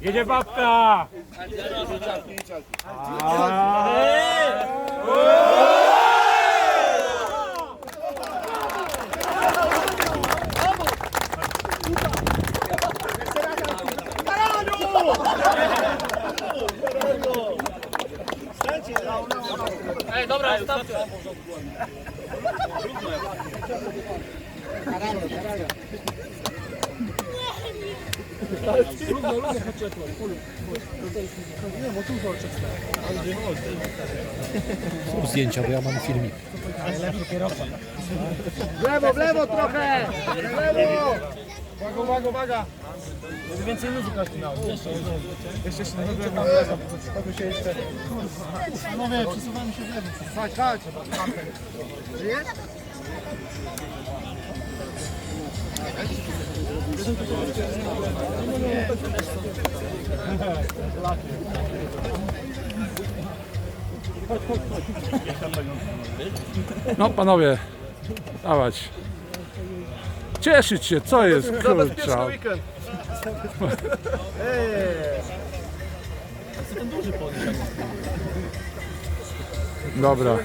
Jedzie babka! Ej, dobra, stawcie. Zdjęcia, bo ja mam filmik. W lewo, w lewo trochę! W lewo! Uwaga, uwaga, uwaga! Jest więcej ludzi każdy miał. Jeszcze, jeszcze się nie wygląda. To się jeszcze... Panowie, przesuwamy się w lewo. Chodź, chodź! Żyjesz? No panowie, dawać. Cieszyć się, co jest kurczę. weekend. Dobra.